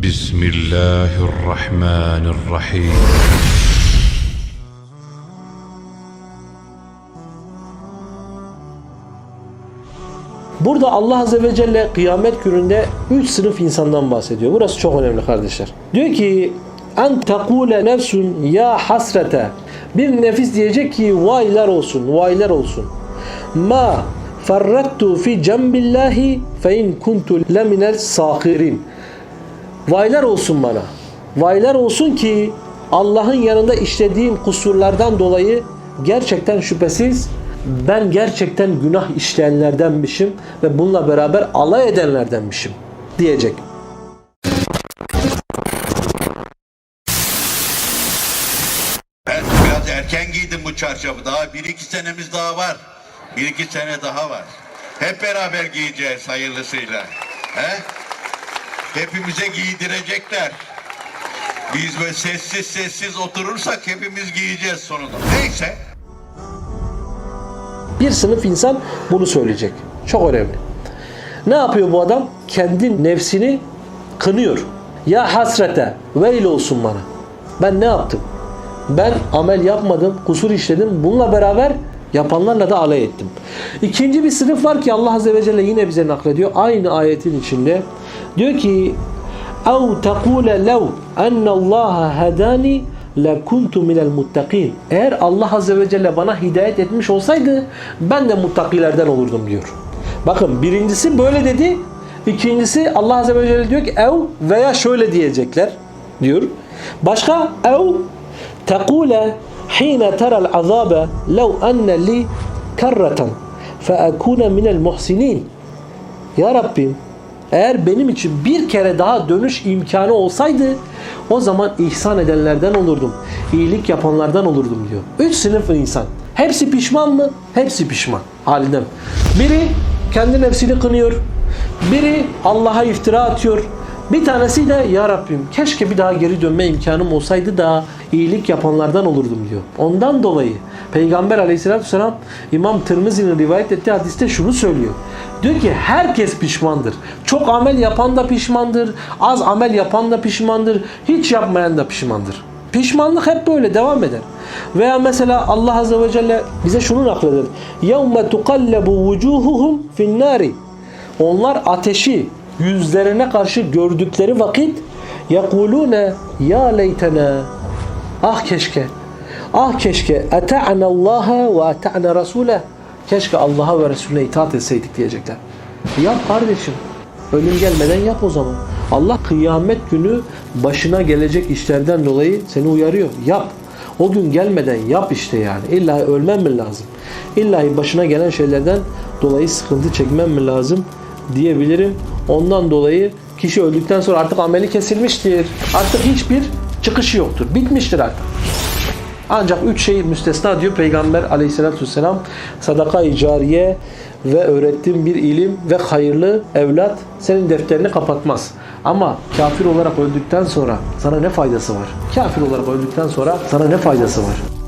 بسم الله الرحمن الرحيم Burada Allah Azze ve Celle kıyamet gününde üç sınıf insandan bahsediyor. Burası çok önemli kardeşler. Diyor ki en tekule nefsun ya hasrete bir nefis diyecek ki vaylar olsun, vaylar olsun. Ma ferrattu fi cembillahi fe in kuntu leminel sahirin. Vaylar olsun bana. Vaylar olsun ki Allah'ın yanında işlediğim kusurlardan dolayı gerçekten şüphesiz ben gerçekten günah işleyenlerdenmişim ve bununla beraber alay edenlerdenmişim diyecek. Ben biraz erken giydim bu çarşafı. Daha bir iki senemiz daha var. Bir iki sene daha var. Hep beraber giyeceğiz hayırlısıyla. He? Hepimize giydirecekler. Biz böyle sessiz sessiz oturursak hepimiz giyeceğiz sonunda. Neyse. Bir sınıf insan bunu söyleyecek. Çok önemli. Ne yapıyor bu adam? Kendi nefsini kınıyor. Ya hasrete, veil olsun bana. Ben ne yaptım? Ben amel yapmadım, kusur işledim. Bununla beraber yapanlarla da alay ettim. İkinci bir sınıf var ki Allah Azze ve Celle yine bize naklediyor. Aynı ayetin içinde. Diyor ki اَوْ تَقُولَ لَوْ اَنَّ اللّٰهَ هَدَانِي لَكُمْتُ minel muttakin. Eğer Allah Azze ve Celle bana hidayet etmiş olsaydı ben de muttakilerden olurdum diyor. Bakın birincisi böyle dedi. İkincisi Allah Azze ve Celle diyor ki ev veya şöyle diyecekler diyor. Başka ev tekule hine terel azabe lev enne li kerreten fe ekune minel muhsinin. Ya Rabbim eğer benim için bir kere daha dönüş imkanı olsaydı o zaman ihsan edenlerden olurdum. iyilik yapanlardan olurdum diyor. Üç sınıf insan. Hepsi pişman mı? Hepsi pişman halinden. Biri kendi nefsini kınıyor. Biri Allah'a iftira atıyor. Bir tanesi de ya Rabbim keşke bir daha geri dönme imkanım olsaydı da iyilik yapanlardan olurdum diyor. Ondan dolayı Peygamber aleyhissalatü vesselam İmam Tirmizi'nin rivayet ettiği hadiste şunu söylüyor. Diyor ki herkes pişmandır. Çok amel yapan da pişmandır. Az amel yapan da pişmandır. Hiç yapmayan da pişmandır. Pişmanlık hep böyle devam eder. Veya mesela Allah Azze ve Celle bize şunu nakleder. يَوْمَ تُقَلَّبُ وُجُوهُهُمْ فِي النَّارِ Onlar ateşi yüzlerine karşı gördükleri vakit يَقُولُونَ ya leytena Ah keşke Ah keşke اَتَعْنَ اللّٰهَ وَاَتَعْنَ رَسُولَهِ Keşke Allah'a ve Resulüne itaat etseydik diyecekler. Yap kardeşim. Ölüm gelmeden yap o zaman. Allah kıyamet günü başına gelecek işlerden dolayı seni uyarıyor. Yap. O gün gelmeden yap işte yani. İlla ölmem mi lazım? İlla başına gelen şeylerden dolayı sıkıntı çekmem mi lazım diyebilirim. Ondan dolayı kişi öldükten sonra artık ameli kesilmiştir. Artık hiçbir çıkışı yoktur. Bitmiştir artık. Ancak üç şey müstesna diyor Peygamber aleyhissalatü vesselam. Sadaka-i cariye ve öğrettiğin bir ilim ve hayırlı evlat senin defterini kapatmaz. Ama kafir olarak öldükten sonra sana ne faydası var? Kafir olarak öldükten sonra sana ne faydası var?